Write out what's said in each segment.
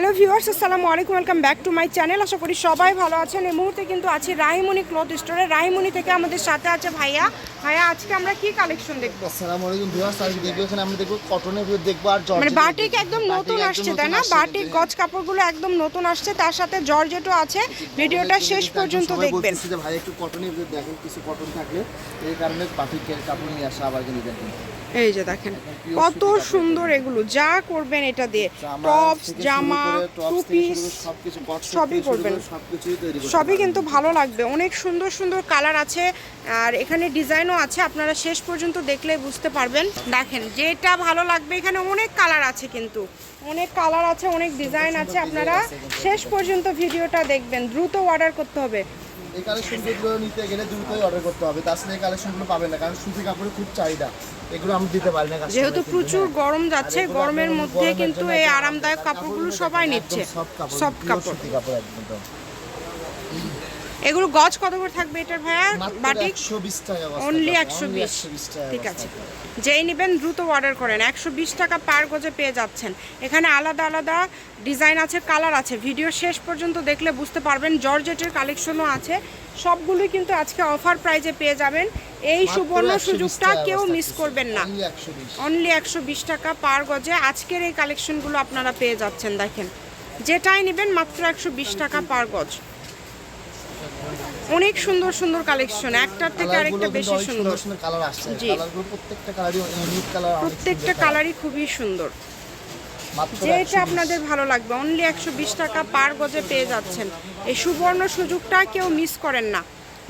Hello viewers, আসসালামু আলাইকুম, welcome back to my channel. আশা করি সবাই ভালো আছেন। এই মুহূর্তে কিন্তু আছি রাহিমণি ক্লথ স্টোরে। রাহিমণি থেকে আমাদের সাথে আছে ভাইয়া ভাইয়া আজকে আমরা কি কালেকশন দেখব? আসসালামু আলাইকুম ভিউয়ার্স আজকে দেখব এখানে আমরা দেখব কটনের ভিতর দেখব আর জর্জেট মানে বাটিক একদম নতুন আসছে তাই না? বাটিক গজ কাপড়গুলো একদম নতুন আসছে তার সাথে জর্জেটও আছে। ভিডিওটা শেষ পর্যন্ত দেখবেন। ভাই একটু কটনের ভিতর দেখেন কিছু কটন থাকলে। এই কারণে বাটিকের কাপড় নিয়ে আসা আবার কিন্তু দেখেন। এই যে দেখেন কত সুন্দর এগুলো। যা করবেন এটা দিয়ে। টপস জামা সবই করবেন। সবই কিন্তু ভালো লাগবে। অনেক সুন্দর সুন্দর কালার আছে। আর এখানে ডিজাইনও আছে আপনারা শেষ পর্যন্ত দেখলে বুঝতে পারবেন। দেখেন যেটা ভালো লাগবে এখানে অনেক কালার আছে কিন্তু। অনেক কালার আছে অনেক ডিজাইন আছে আপনারা শেষ পর্যন্ত ভিডিওটা দেখবেন দ্রুত অর্ডার করতে হবে। এই কালেকশনগুলো নিতে গেলে দ্রুতই অর্ডার করতে হবে তাছাড়া এই কালেকশনগুলো পাবেন না কারণ সুতি কাপড়ের খুব চাহিদা। এগুলো আমরা দিতে পারি না যেহেতু প্রচুর। গরম যাচ্ছে গরমের মধ্যে কিন্তু এই আরামদায়ক কাপড়গুলো সবাই নিচ্ছে। soft কাপড় সফট কাপড়। সুতি কাপড় একদম। এগুলো গজ কত করে থাকবে এটার ভাইয়া? বাটিক? 120 টাকা অনলি একশো বিশ। 120 ঠিক আছে। যেই নেবেন দ্রুত অর্ডার করেন। একশো বিশ টাকা পার গজে পেয়ে যাচ্ছেন। এখানে আলাদা আলাদা ডিজাইন আছে কালার আছে। ভিডিও শেষ পর্যন্ত দেখলে বুঝতে পারবেন জর্জেটের কালেকশনও আছে। সবগুলোই কিন্তু আজকে অফার প্রাইজে পেয়ে যাবেন। এই সুবর্ণ 120 সুযোগটা কেউ মিস করবেন না। অনলি একশো বিশ। টাকা পার গজে আজকের এই কালেকশনগুলো আপনারা পেয়ে যাচ্ছেন দেখেন। যেটাই নেবেন মাত্র একশো বিশ টাকা পার গজ। অনেক সুন্দর সুন্দর কালেকশন একটার থেকে আরেকটা বেশি সুন্দর। সুন্দর কালার আসছে। কালারগুলো প্রত্যেকটা কালারই ইউনিক কালার প্রত্যেকটা কালারই খুবই সুন্দর। যেটা আপনাদের ভালো লাগবে। অনলি একশো বিশ টাকা পার গজে পেয়ে যাচ্ছেন। এই সুবর্ণ সুযোগটা কেউ মিস করেন না।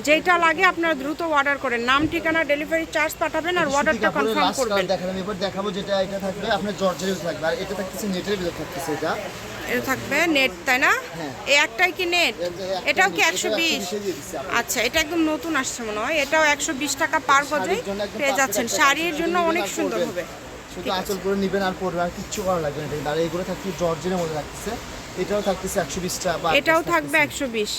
যেটা লাগে আপনারা দ্রুত অর্ডার করেন। নাম ঠিকানা ডেলিভারি চার্জ পাঠাবেন আর অর্ডারটা কনফার্ম করবেন। দেখালাম এবার দেখাবো যেটা এটা থাকবে আপনার জর্জের থাকবে আর এটা থাকতেছে নেটের ভিতর থাকতেছে এটা। এটা থাকবে নেট তাই না? হ্যাঁ। এই একটাই কি নেট এটাও কি একশো বিশ? 120 দিয়ে দিচ্ছি আমরা। আচ্ছা এটা একদম নতুন আসছে মনে হয়। এটাও একশো বিশ টাকা পার গজে পেয়ে যাচ্ছেন। শাড়ির জন্য অনেক সুন্দর হবে। শুধু আঁচল করে নিবেন আর পরবে আর কিচ্ছু করার লাগবে না। এটা। আর এইগুলো থাকছে জর্জের মধ্যে থাকতেছে। এটাও থাকতেছে একশো বিশ টাকা এটাও থাকবে থাকতেছে। একশো বিশ।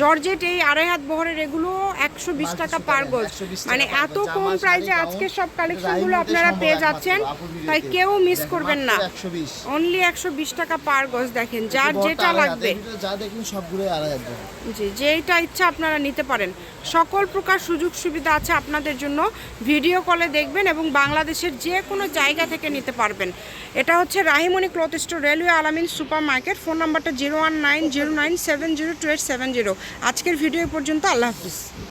জর্জেট এই আড়াই হাত বহরের এগুলো একশো বিশ মাল টাকা পার গজ মানে এত। কম শাড়ি, আজকে সব কালেকশনগুলো আপনারা পেয়ে যাচ্ছেন। তাই কেউ মিস করবেন না। 120 অনলি একশো বিশ টাকা পার গজ দেখেন। যার যেটা লাগবে। যা দেখুন সবগুলো আড়াই হাত জি যেটা ইচ্ছা আপনারা নিতে পারেন। সকল প্রকার সুযোগ সুবিধা আছে আপনাদের জন্য। ভিডিও কলে দেখবেন এবং বাংলাদেশের যে কোনো জায়গা থেকে নিতে পারবেন। এটা হচ্ছে Rahimani cloth store railway Alamin super market phone নাম্বারটা zero one nine zero nine seven zero two eight seven zero. আজকের ভিডিও পর্যন্ত, আল্লাহ হাফিজ।